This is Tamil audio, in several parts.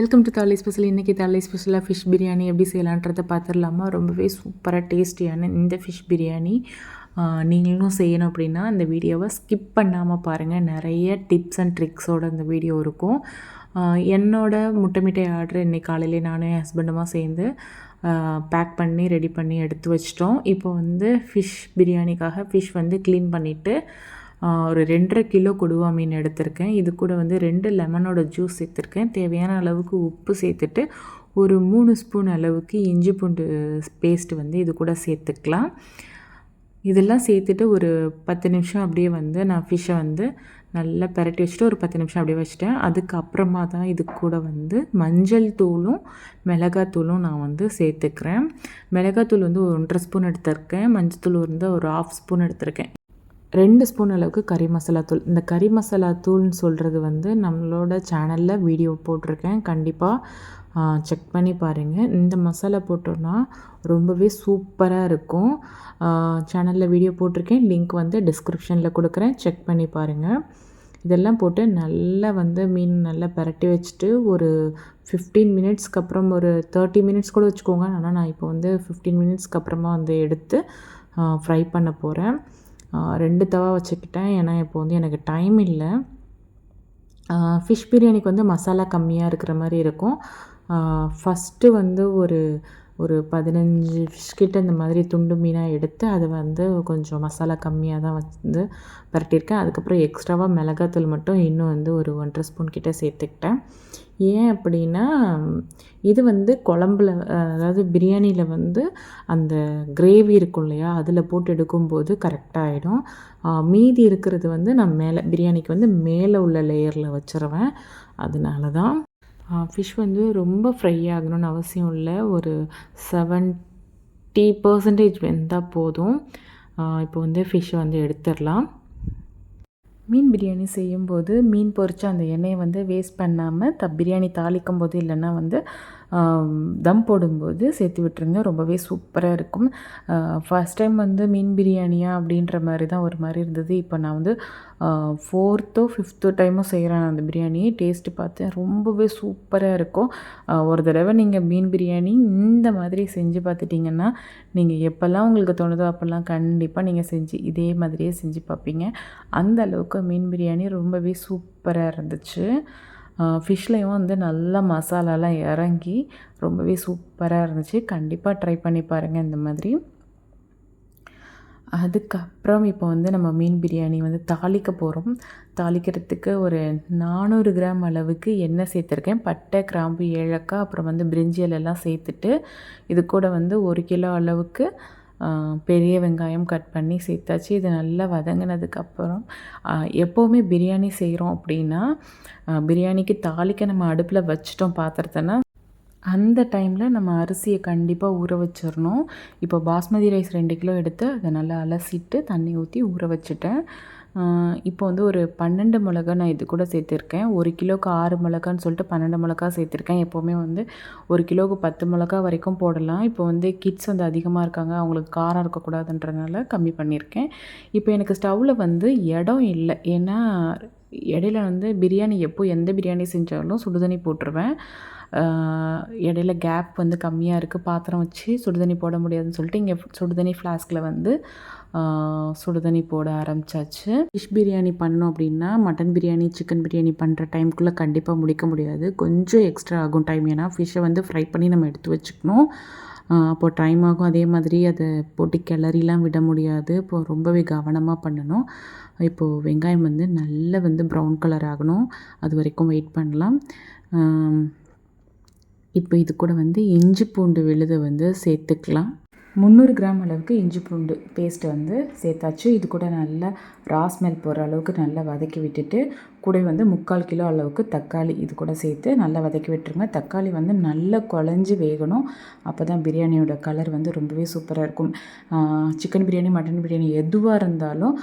வெல்கம் டு தாலி ஸ்பெஷல் இன்றைக்கி தாலி ஸ்பெஷலாக ஃபிஷ் பிரியாணி எப்படி செய்யலான்றதை பார்த்துடலாமா? ரொம்பவே சூப்பராக டேஸ்டியான இந்த ஃபிஷ் பிரியாணி. நீங்களும் செய்யணும் அப்படின்னா இந்த வீடியோவை ஸ்கிப் பண்ணாமல் பாருங்கள் நிறைய டிப்ஸ் அண்ட் ட்ரிக்ஸோட இந்த வீடியோ இருக்கும். என்னோட முட்டை மிட்டை ஆர்டர் இன்றைக்கி காலையிலே நானும் என் ஹஸ்பண்டுமா சேர்ந்து பேக் பண்ணி ரெடி பண்ணி எடுத்து வச்சிட்டோம். இப்போ வந்து ஃபிஷ் பிரியாணிக்காக ஃபிஷ் வந்து க்ளீன் பண்ணிவிட்டு ஒரு ரெண்டரை கிலோ கொடுவா மீன் எடுத்திருக்கேன். இது கூட வந்து ரெண்டு லெமனோட ஜூஸ் சேர்த்துருக்கேன். தேவையான அளவுக்கு உப்பு சேர்த்துட்டு ஒரு மூணு ஸ்பூன் அளவுக்கு இஞ்சி பூண்டு பேஸ்ட் வந்து இது கூட சேர்த்துக்கலாம். இதெல்லாம் சேர்த்துட்டு ஒரு பத்து நிமிஷம் அப்படியே வந்து நான் ஃபிஷ்ஷை வந்து நல்லா பெரட்டி வச்சுட்டு ஒரு பத்து நிமிஷம் அப்படியே வச்சுட்டேன். அதுக்கப்புறமா தான் இது கூட வந்து மஞ்சள் தூளும் மிளகாத்தூளும் நான் வந்து சேர்த்துக்கிறேன். மிளகாத்தூள் வந்து ஒரு ஒன்றரை ஸ்பூன் எடுத்திருக்கேன். மஞ்சள் தூள் வந்து ஒரு ஆஃப் ஸ்பூன் எடுத்திருக்கேன். ரெண்டு ஸ்பூன் அளவுக்கு கறி மசாலா தூள். இந்த கறி மசாலா தூள்னு சொல்கிறது வந்து நம்மளோட சேனலில் வீடியோ போட்டிருக்கேன். கண்டிப்பாக செக் பண்ணி பாருங்கள் இந்த மசாலா போட்டோன்னா ரொம்பவே சூப்பராக இருக்கும். சேனலில் வீடியோ போட்டிருக்கேன். லிங்க் வந்து டிஸ்கிரிப்ஷனில் கொடுக்குறேன். செக் பண்ணி பாருங்கள் இதெல்லாம் போட்டு நல்லா வந்து மீன் நல்லா பிரட்டி வச்சுட்டு ஒரு ஃபிஃப்டீன் மினிட்ஸ்க்கு அப்புறம் ஒரு தேர்ட்டி மினிட்ஸ் கூட வச்சுக்கோங்க. ஆனால் நான் இப்போ வந்து ஃபிஃப்டீன் மினிட்ஸ்க்கு அப்புறமா வந்து எடுத்து ஃப்ரை பண்ண போகிறேன் ரெண்டு தவா வச்சுக்கிட்டேன். ஏன்னா இப்போ வந்து எனக்கு டைம் இல்லை. ஃபிஷ் பிரியாணிக்கு வந்து மசாலா கம்மியாக இருக்கிற மாதிரி இருக்கும். ஃபஸ்ட்டு வந்து ஒரு ஒரு பதினஞ்சு ஃபிஷ் கிட்ட இந்த மாதிரி துண்டு மீனாக எடுத்து அதை வந்து கொஞ்சம் மசாலா கம்மியாக தான் வந்து பரட்டியிருக்கேன். அதுக்கப்புறம் எக்ஸ்ட்ராவாக மிளகாத்தூள் மட்டும் இன்னும் வந்து ஒரு ஒன்றரை ஸ்பூன் கிட்ட சேர்த்துக்கிட்டேன். ஏன் அப்படின்னா இது வந்து குழம்புல அதாவது பிரியாணியில் வந்து அந்த கிரேவி இருக்கும் இல்லையா அதில் போட்டு எடுக்கும்போது கரெக்டாகிடும் மீதி இருக்கிறது வந்து நான் மேலே பிரியாணிக்கு வந்து மேலே உள்ள லேயரில் வச்சுருவேன். அதனால தான் ஃபிஷ் வந்து ரொம்ப ஃப்ரை ஆகணும்னு அவசியம் இல்லை. ஒரு செவன்ட்டி பர்சன்டேஜ் வெந்தால் போதும். இப்போ வந்து ஃபிஷ்ஷை வந்து எடுத்துடலாம். மீன் பிரியாணி செய்யும்போது மீன் பொறிச்ச அந்த எண்ணெயை வந்து வேஸ்ட் பண்ணாமல் த பிரியாணி தாளிக்கும் போது இல்லைன்னா வந்து தம் போடும்போது சேர்த்து விட்டுருங்க ரொம்பவே சூப்பராக இருக்கும். ஃபஸ்ட் டைம் வந்து மீன் பிரியாணியா அப்படின்ற மாதிரி தான் ஒரு மாதிரி இருந்தது. இப்போ நான் வந்து ஃபோர்த்தோ ஃபிஃப்த்தோ டைமோ செய்கிறேன் அந்த பிரியாணி டேஸ்ட்டு பார்த்தேன் ரொம்பவே சூப்பராக இருக்கும். ஒரு தடவை நீங்கள் மீன் பிரியாணி இந்த மாதிரி செஞ்சு பார்த்துட்டிங்கன்னா நீங்கள் எப்போல்லாம் உங்களுக்கு தோணுதோ அப்போல்லாம் கண்டிப்பாக நீங்கள் செஞ்சு இதே மாதிரியே செஞ்சு பார்ப்பீங்க. அந்த அளவுக்கு மீன் பிரியாணி ரொம்பவே சூப்பராக இருந்துச்சு. ஃபிஷ்லேயும் வந்து நல்லா மசாலாலாம் இறங்கி ரொம்பவே சூப்பராக இருந்துச்சு. கண்டிப்பாக ட்ரை பண்ணி பாருங்கள் இந்த மாதிரி. அதுக்கப்புறம் இப்போ வந்து நம்ம மீன் பிரியாணி வந்து தாளிக்க போகிறோம் தாளிக்கிறதுக்கு ஒரு நானூறு கிராம் அளவுக்கு எண்ணெய் சேர்த்துருக்கேன். பட்டை கிராம்பு ஏலக்காய் அப்புறம் வந்து பிரிஞ்சியல் எல்லாம் சேர்த்துட்டு இது கூட வந்து ஒரு கிலோ அளவுக்கு பெரிய வெங்காயம் கட் பண்ணி சேர்த்தாச்சு. இது நல்லா வதங்கினதுக்கப்புறம் எப்போவுமே பிரியாணி செய்கிறோம் அப்படின்னா பிரியாணிக்கு தாளிக்க நம்ம அடுப்பில் வச்சிட்டோம் பாத்திரத்தைன்னா அந்த டைமில் நம்ம அரிசியை கண்டிப்பாக ஊற வச்சிடணும் இப்போ பாஸ்மதி ரைஸ் ரெண்டு கிலோ எடுத்து அதை நல்லா அலசிட்டு தண்ணி ஊற்றி ஊற வச்சுட்டேன். இப்போ வந்து ஒரு பன்னெண்டு மிளகா நான் இது கூட சேர்த்துருக்கேன். ஒரு கிலோவுக்கு ஆறு மிளகான்னு சொல்லிட்டு பன்னெண்டு மிளகா சேர்த்துருக்கேன். எப்போவுமே வந்து ஒரு கிலோவுக்கு பத்து மிளகா வரைக்கும் போடலாம். இப்போ வந்து கிட்ஸ் வந்து அதிகமாக இருக்காங்க. அவங்களுக்கு காரம் இருக்கக்கூடாதுன்றனால கம்மி பண்ணியிருக்கேன். இப்போ எனக்கு ஸ்டவ்வில் வந்து இடம் இல்லை. ஏன்னா இடையில வந்து பிரியாணி எப்போ எந்த பிரியாணி செஞ்சாலும் சுடுதண்ணி போட்டுருவேன். இடையில கேப் வந்து கம்மியாக இருக்குது பாத்திரம் வச்சு சுடுதண்ணி போட முடியாதுன்னு சொல்லிட்டு இங்கே சுடுதண்ணி ஃப்ளாஸ்கில் வந்து சுடுதண்ணி போட ஆரம்பித்தாச்சு ஃபிஷ் பிரியாணி பண்ணோம் அப்படின்னா மட்டன் பிரியாணி சிக்கன் பிரியாணி பண்ணுற டைம்குள்ளே கண்டிப்பாக முடிக்க முடியாது. கொஞ்சம் எக்ஸ்ட்ரா ஆகும் டைம் ஏன்னா ஃபிஷ்ஷை வந்து ஃப்ரை பண்ணி நம்ம எடுத்து வச்சுக்கணும். அப்போது டைம் ஆகும். அதே மாதிரி அதை போட்டு கிளறிலாம் விட முடியாது. இப்போது ரொம்பவே கவனமாக பண்ணணும். இப்போது வெங்காயம் வந்து நல்லா வந்து ப்ரௌன் கலர் ஆகணும். அது வரைக்கும் வெயிட் பண்ணலாம். இப்போ இது கூட வந்து இஞ்சி பூண்டு விழுதை வந்து சேர்த்துக்கலாம். முந்நூறு கிராம் அளவுக்கு இஞ்சி பூண்டு பேஸ்ட் வந்து சேர்த்தாச்சு. இது கூட நல்லா ரா ஸ்மெல் போகிற அளவுக்கு நல்லா வதக்கி விட்டுட்டு கூட வந்து முக்கால் கிலோ அளவுக்கு தக்காளி இது கூட சேர்த்து நல்லா வதக்கி விட்டுருங்க. தக்காளி வந்து நல்லா குழஞ்சி வேகணும். அப்போ தான் பிரியாணியோட கலர் வந்து ரொம்பவே சூப்பராக இருக்கும். சிக்கன் பிரியாணி மட்டன் பிரியாணி எதுவாக இருந்தாலும்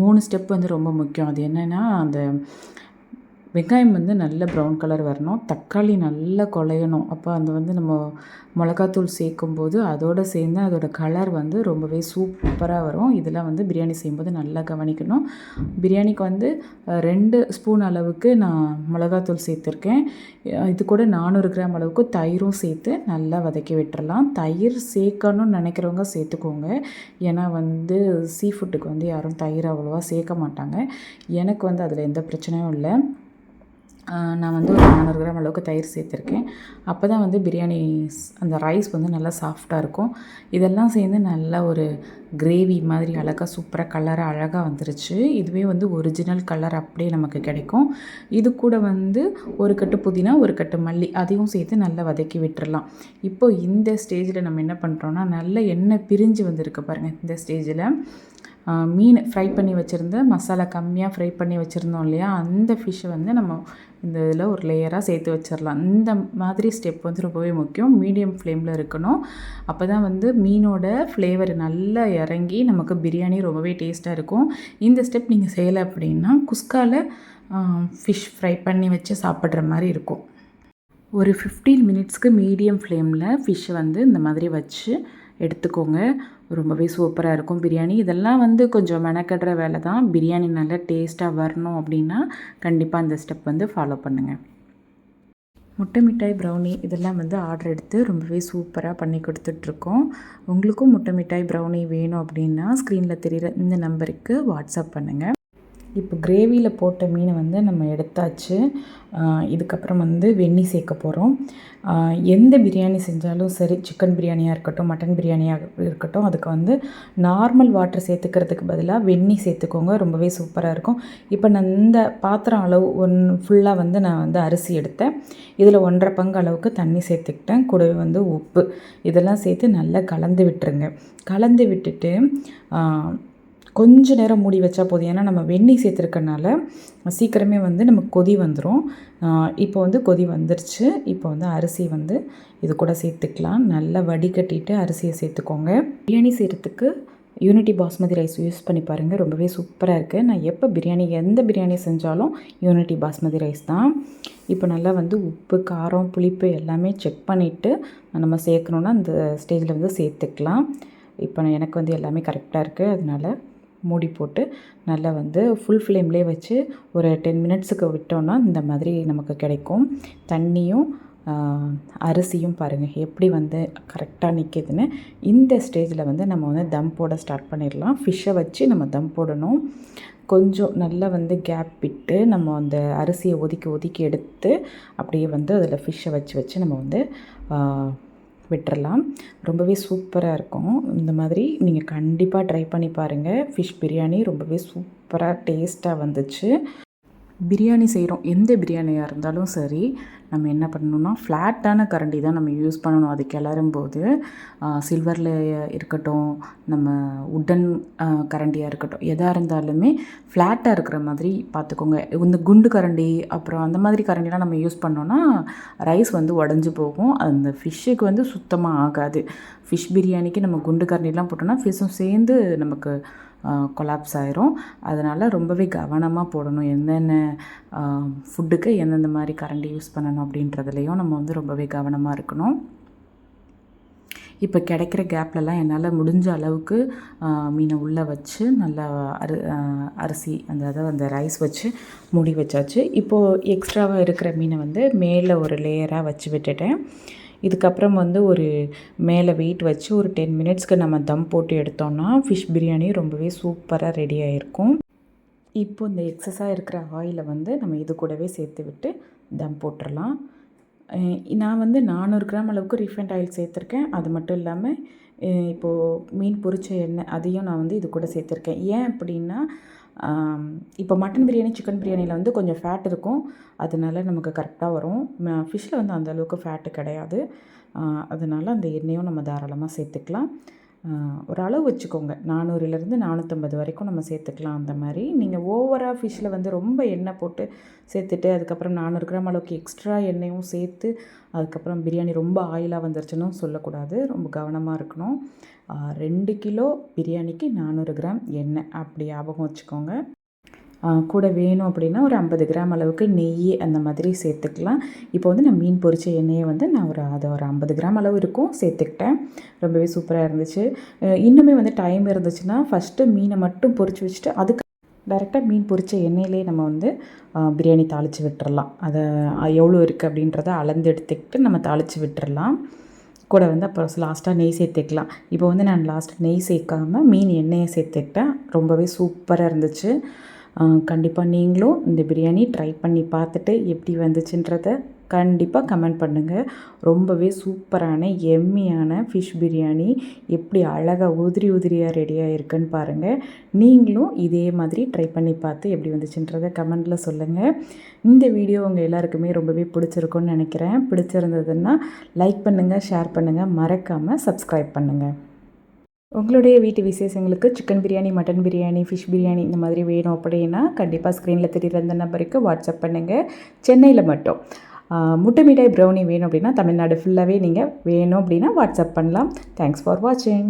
மூணு ஸ்டெப் வந்து ரொம்ப முக்கியம். அது என்னென்னா அந்த வெங்காயம் வந்து நல்ல ப்ரௌன் கலர் வரணும். தக்காளி நல்லா குழையணும் அப்போ அந்த வந்து நம்ம மிளகாத்தூள் சேர்க்கும்போது அதோடு சேர்ந்து அதோட கலர் வந்து ரொம்பவே சூப்பராக வரும். இதெல்லாம் வந்து பிரியாணி செய்யும்போது நல்லா கவனிக்கணும். பிரியாணிக்கு வந்து ரெண்டு ஸ்பூன் அளவுக்கு நான் மிளகாத்தூள் சேர்த்துருக்கேன். இது கூட நானூறு கிராம் அளவுக்கு தயிரும் சேர்த்து நல்லா வதக்கி விட்டுறலாம். தயிர் சேர்க்கணும்னு நினைக்கிறவங்க சேர்த்துக்கோங்க. ஏன்னா வந்து சீ ஃபுட்டுக்கு வந்து யாரும் தயிர் அவ்வளோவா சேர்க்க மாட்டாங்க. எனக்கு வந்து அதில் எந்த பிரச்சனையும் இல்லை. நான் வந்து ஒரு நானூறு கிராம் அளவுக்கு தயிர் சேர்த்துருக்கேன். அப்போ தான் வந்து பிரியாணி அந்த ரைஸ் வந்து நல்லா சாஃப்டாக இருக்கும். இதெல்லாம் சேர்ந்து நல்லா ஒரு கிரேவி மாதிரி அழகாக சூப்பராக கலராக அழகாக வந்துருச்சு. இதுவே வந்து ஒரிஜினல் கலர் அப்படியே நமக்கு கிடைக்கும். இது கூட வந்து ஒரு கட்டு புதினா ஒரு கட்டு மல்லி அதையும் சேர்த்து நல்லா வதக்கி விட்டுறலாம். இப்போ இந்த ஸ்டேஜில் நம்ம என்ன பண்ணுறோன்னா நல்ல எண்ணெய் பிரிஞ்சு வந்திருக்கு பாருங்கள் இந்த ஸ்டேஜில். மீன் ஃப்ரை பண்ணி வச்சுருந்த மசாலா கம்மியாக ஃப்ரை பண்ணி வச்சுருந்தோம் இல்லையா அந்த ஃபிஷ்ஷை வந்து நம்ம இந்த இதில் ஒரு லேயராக சேர்த்து வச்சிடலாம். இந்த மாதிரி ஸ்டெப் வந்து ரொம்பவே முக்கியம். மீடியம் ஃப்ளேமில் இருக்கணும். அப்போ தான் வந்து மீனோட ஃப்ளேவர் நல்லா இறங்கி நமக்கு பிரியாணி ரொம்பவே டேஸ்ட்டாக இருக்கும். இந்த ஸ்டெப் நீங்கள் செய்யலை அப்படின்னா குஸ்காவில் ஃபிஷ் ஃப்ரை பண்ணி வச்சு சாப்பிட்ற மாதிரி இருக்கும். ஒரு ஃபிஃப்டீன் மினிட்ஸ்க்கு மீடியம் ஃப்ளேமில் ஃபிஷ்ஷை வந்து இந்த மாதிரி வச்சு எடுத்துக்கோங்க. ரொம்பவே சூப்பராக இருக்கும் பிரியாணி. இதெல்லாம் வந்து கொஞ்சம் மெனக்கடுற வேலை தான். பிரியாணி நல்லா டேஸ்ட்டாக வரணும் அப்படின்னா கண்டிப்பாக அந்த ஸ்டெப் வந்து ஃபாலோ பண்ணுங்கள் முட்டை மிட்டாய் ப்ரௌனி இதெல்லாம் வந்து ஆர்டர் எடுத்து ரொம்பவே சூப்பராக பண்ணி கொடுத்துட்ருக்கோம். உங்களுக்கும் முட்டை மிட்டாய் ப்ரௌனி வேணும் அப்படின்னா ஸ்க்ரீனில் தெரிகிற இந்த நம்பருக்கு வாட்ஸ்அப் பண்ணுங்கள் இப்போ கிரேவியில் போட்ட மீனை வந்து நம்ம எடுத்தாச்சு. இதுக்கப்புறம் வந்து வெந்நீர் சேர்க்க போகிறோம் எந்த பிரியாணி செஞ்சாலும் சரி சிக்கன் பிரியாணியாக இருக்கட்டும் மட்டன் பிரியாணியாக இருக்கட்டும் அதுக்கு வந்து நார்மல் வாட்டர் சேர்த்துக்கிறதுக்கு பதிலாக வெந்நீர் சேர்த்துக்கோங்க. ரொம்பவே சூப்பராக இருக்கும். இப்போ நான் இந்த பாத்திரம் அளவு ஒன் ஃபுல்லாக வந்து நான் வந்து அரிசி எடுத்தேன். இதில் ஒன்றரை பங்கு அளவுக்கு தண்ணி சேர்த்துக்கிட்டேன். கூடவே வந்து உப்பு. இதெல்லாம் சேர்த்து நல்லா கலந்து விட்டுருங்க. கலந்து விட்டுட்டு கொஞ்ச நேரம் மூடி வச்சா போதும். ஏன்னா நம்ம வெந்நீர் சேர்த்துருக்கனால சீக்கிரமே வந்து நமக்கு கொதி வந்துடும் இப்போ வந்து கொதி வந்துருச்சு. இப்போ வந்து அரிசி வந்து இது கூட சேர்த்துக்கலாம். நல்லா வடிகட்டிட்டு அரிசியை சேர்த்துக்கோங்க. பிரியாணி செய்கிறதுக்கு யூனிட்டி பாஸ்மதி ரைஸ் யூஸ் பண்ணி பாருங்கள் ரொம்பவே சூப்பராக இருக்குது நான் எப்போ பிரியாணி எந்த பிரியாணி செஞ்சாலும் யூனிட்டி பாஸ்மதி ரைஸ் தான். இப்போ நல்லா வந்து உப்பு காரம் புளிப்பு எல்லாமே செக் பண்ணிவிட்டு நம்ம சேர்க்கணுன்னா அந்த ஸ்டேஜில் வந்து சேர்த்துக்கலாம். இப்போ எனக்கு வந்து எல்லாமே கரெக்டாக இருக்குது அதனால மூடி போட்டு நல்லா வந்து ஃபுல் ஃப்ளேம்லேயே வச்சு ஒரு டென் மினிட்ஸுக்கு விட்டோன்னா இந்த மாதிரி நமக்கு கிடைக்கும். தண்ணியும் அரிசியும் பாருங்கள் எப்படி வந்து கரெக்டாக நிற்கிதுன்னு இந்த ஸ்டேஜில் வந்து நம்ம வந்து தம் போட ஸ்டார்ட் பண்ணிடலாம். ஃபிஷ்ஷை வச்சு நம்ம தம் போடணும். கொஞ்சம் நல்லா வந்து கேப் விட்டு நம்ம அந்த அரிசியை ஒதுக்கி ஒதுக்கி எடுத்து அப்படியே வந்து அதில் ஃபிஷ்ஷை வச்சு வச்சு நம்ம வந்து விட்டுறலாம். ரொம்பவே சூப்பராக இருக்கும். இந்த மாதிரி நீங்கள் கண்டிப்பாக ட்ரை பண்ணி பாருங்கள் ஃபிஷ் பிரியாணி ரொம்பவே சூப்பராக டேஸ்ட்டாக வந்துச்சு. பிரியாணி செய்கிறோம் எந்த பிரியாணியாக இருந்தாலும் சரி நம்ம என்ன பண்ணணும்னா ஃப்ளாட்டான கரண்டி தான் நம்ம யூஸ் பண்ணணும். அது கிளறும் போது சில்வரில் இருக்கட்டும் நம்ம உட்டன் கரண்டியாக இருக்கட்டும் எதாக இருந்தாலுமே ஃப்ளாட்டாக இருக்கிற மாதிரி பார்த்துக்கோங்க. இந்த குண்டு கரண்டி அப்புறம் அந்த மாதிரி கரண்டிலாம் நம்ம யூஸ் பண்ணோன்னா ரைஸ் வந்து உடஞ்சி போகும். அந்த ஃபிஷ்ஷுக்கு வந்து சுத்தமாக ஆகாது. ஃபிஷ் பிரியாணிக்கு நம்ம குண்டு கரண்டிலாம் போட்டோம்னா ஃபிஷ்ஷும் சேர்ந்து நமக்கு கொலாப்ஸ் ஆயிரும். அதனால் ரொம்பவே கவனமாக போடணும். என்னென்ன ஃபுட்டுக்கு எந்தெந்த மாதிரி கரண்டி யூஸ் பண்ணணும் அப்படின்றதுலையும் நம்ம வந்து ரொம்பவே கவனமாக இருக்கணும். இப்போ கிடைக்கிற கேப்லலாம் என்னால் முடிஞ்ச அளவுக்கு மீனை உள்ளே வச்சு நல்லா அரி அரிசி அந்த அதாவது அந்த ரைஸ் வச்சு மூடி வச்சாச்சு. இப்போது எக்ஸ்ட்ராவாக இருக்கிற மீனை வந்து மேலே ஒரு லேயராக வச்சு விட்டுட்டேன். இதுக்கப்புறம் வந்து ஒரு மேலே வெயிட் வச்சு ஒரு டென் மினிட்ஸ்க்கு நம்ம தம் போட்டு எடுத்தோம்னா ஃபிஷ் பிரியாணி ரொம்பவே சூப்பராக ரெடி ஆகிருக்கும் இப்போ இந்த எக்ஸஸாக இருக்கிற ஆயிலை வந்து நம்ம இது கூடவே சேர்த்து விட்டு தம் போட்டுடலாம் நான் வந்து நானூறு கிராம் அளவுக்கு ரீஃபைண்ட் ஆயில் சேர்த்துருக்கேன். அது மட்டும் இல்லாமல் இப்போது மீன் பொரிச்ச எண்ணெய் அதையும் நான் வந்து இது கூட சேர்த்துருக்கேன். ஏன் அப்படின்னா இப்போ மட்டன் பிரியாணி சிக்கன் பிரியாணியில் வந்து கொஞ்சம் ஃபேட் இருக்கும். அதனால நமக்கு கரெக்டாக வரும். ஃபிஷ்ஷில் வந்து அந்தளவுக்கு ஃபேட்டு கிடையாது. அதனால் அந்த எண்ணெயும் நம்ம தாராளமாக சேர்த்துக்கலாம். ஒரு அளவு வச்சுக்கோங்க. நானூறுலேருந்து நானூற்றம்பது வரைக்கும் நம்ம சேர்த்துக்கலாம் அந்த மாதிரி. நீங்கள் ஓவராக ஃபிஷ்ஷில் வந்து ரொம்ப எண்ணெய் போட்டு சேர்த்துட்டு அதுக்கப்புறம் நானூறு கிராம் அளவுக்கு எக்ஸ்ட்ரா எண்ணெயும் சேர்த்து அதுக்கப்புறம் பிரியாணி ரொம்ப ஆயிலாக வந்துருச்சுன்னு சொல்லக்கூடாது. ரொம்ப கவனமாக இருக்கணும். ரெண்டு கிலோ பிரியாணிக்கு நானூறு கிராம் எண்ணெய். அப்படி ஞாபகம் வச்சுக்கோங்க. கூட வேணும் அப்படின்னா ஒரு ஐம்பது கிராம் அளவுக்கு நெய் அந்த மாதிரி சேர்த்துக்கலாம். இப்போ வந்து நான் மீன் பொரிச்ச எண்ணெயை வந்து நான் ஒரு அதை ஒரு ஐம்பது கிராம் அளவு இருக்கும் சேர்த்துக்கிட்டேன். ரொம்பவே சூப்பராக இருந்துச்சு. இன்னுமே வந்து டைம் இருந்துச்சுன்னா ஃபஸ்ட்டு மீனை மட்டும் பொரிச்சு வச்சுட்டு அதுக்கு டைரெக்டாக மீன் பொரிச்ச எண்ணெயிலே நம்ம வந்து பிரியாணி தாளித்து விட்டுறலாம். அதை எவ்வளோ இருக்குது அப்படின்றத அளந்து எடுத்துக்கிட்டு நம்ம தாளித்து விட்டுறலாம். கூட வந்து அப்புறம் லாஸ்ட்டாக நெய் சேர்த்துக்கலாம். இப்போ வந்து நான் லாஸ்ட் நெய் சேர்க்காம மீன் எண்ணெயை சேர்த்துக்கிட்டேன். ரொம்பவே சூப்பராக இருந்துச்சு. கண்டிப்பாக நீங்களும் இந்த பிரியாணி ட்ரை பண்ணி பார்த்துட்டு எப்படி வந்துச்சுன்றத கண்டிப்பாக கமெண்ட் பண்ணுங்கள் ரொம்பவே சூப்பரான எம்மியான ஃபிஷ் பிரியாணி எப்படி அழகாக உதிரி உதிரியாக ரெடியாக இருக்குன்னு பாருங்கள் நீங்களும் இதே மாதிரி ட்ரை பண்ணி பார்த்து எப்படி வந்துச்சுன்றதை கமெண்டில் சொல்லுங்கள் இந்த வீடியோ உங்கள் எல்லாருக்குமே ரொம்பவே பிடிச்சிருக்கும்னு நினைக்கிறேன். பிடிச்சிருந்ததுன்னா லைக் பண்ணுங்கள் ஷேர் பண்ணுங்கள் மறக்காமல் சப்ஸ்கிரைப் பண்ணுங்கள் உங்களுடைய வீட்டு விசேஷங்களுக்கு chicken biryani mutton biryani fish biryani இந்த மாதிரி வேணும் அப்படின்னா கண்டிப்பாக ஸ்க்ரீனில் தெரியுற அந்த நம்பருக்கு வாட்ஸ்அப் பண்ணுங்கள் சென்னையில் மட்டும். முட்டை மிட்டாய் ப்ரௌனி வேணும் அப்படின்னா தமிழ்நாடு ஃபுல்லாகவே நீங்கள் வேணும் அப்படின்னா வாட்ஸ்அப் பண்ணலாம். தேங்க்ஸ் ஃபார் வாட்சிங்